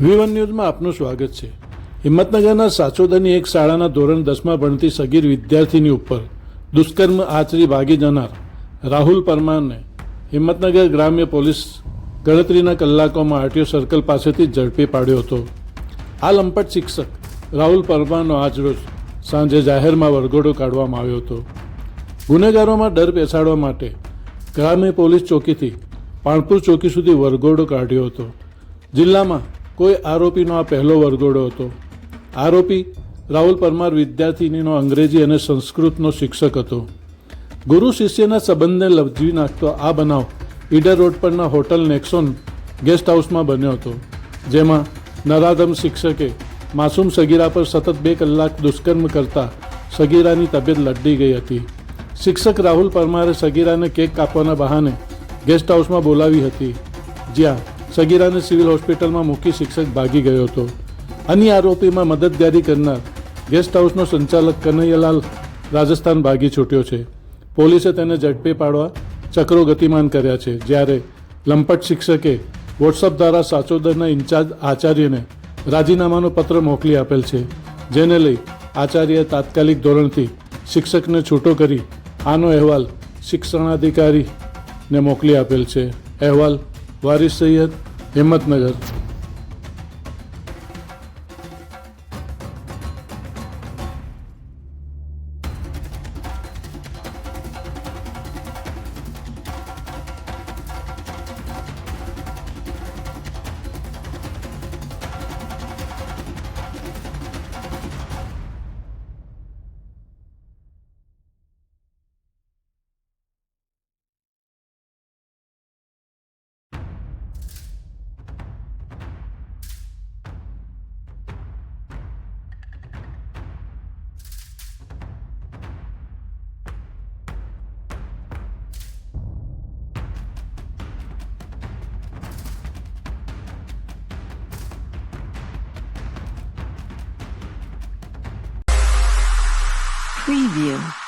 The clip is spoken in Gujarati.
વી વન ન્યૂઝમાં આપનું સ્વાગત છે. હિંમતનગરના સાચોદાની એક શાળાના ધોરણ દસમાં ભણતી સગીર વિદ્યાર્થીની ઉપર દુષ્કર્મ આચરી ભાગી જનાર રાહુલ પરમારને હિંમતનગર ગ્રામ્ય પોલીસ ગણતરીના કલાકોમાં આરટીઓ સર્કલ પાસેથી ઝડપી પાડ્યો હતો. આ લંપટ શિક્ષક રાહુલ પરમારનો આજરોજ સાંજે જાહેરમાં વરઘોડો કાઢવામાં આવ્યો હતો. ગુનેગારોમાં ડર બેસાડવા માટે ગ્રામ્ય પોલીસ ચોકીથી પાણપુર ચોકી સુધી વરઘોડો કાઢ્યો હતો. જિલ્લામાં કોઈ આરોપીનો આ પહેલો વરઘોડો હતો. આરોપી રાહુલ પરમાર વિદ્યાર્થિનીનો અંગ્રેજી અને સંસ્કૃતનો શિક્ષક હતો. ગુરુ શિષ્યના સંબંધને લપજી નાખતો આ બનાવ ઈડર રોડ પરના હોટલ નેક્સોન ગેસ્ટ હાઉસમાં બન્યો હતો, જેમાં નરાધમ શિક્ષકે માસૂમ સગીરા પર સતત બે કલાક દુષ્કર્મ કરતા સગીરાની તબિયત લડડી ગઈ હતી. શિક્ષક રાહુલ પરમારે સગીરાને કેક કાપવાના બહાને ગેસ્ટ હાઉસમાં બોલાવી હતી, જ્યાં સગીરાને સિવિલ હોસ્પિટલમાં મૂકી શિક્ષક ભાગી ગયો હતો. અન્ય આરોપીમાં મદદગારી કરનાર ગેસ્ટ હાઉસનો સંચાલક કનૈયાલાલ રાજસ્થાન ભાગી છૂટ્યો છે. પોલીસે તેને ઝડપી પાડવા ચક્રો ગતિમાન કર્યા છે, જ્યારે લંપટ શિક્ષકે વોટ્સઅપ દ્વારા સાચોદરના ઇન્ચાર્જ આચાર્યને રાજીનામાનો પત્ર મોકલી આપેલ છે, જેને લઈ આચાર્યએ તાત્કાલિક ધોરણથી શિક્ષકને છૂટો કરી આનો અહેવાલ શિક્ષણાધિકારીને મોકલી આપેલ છે. અહેવાલ વારિસ સૈયદ હિંમતનગર. появилась.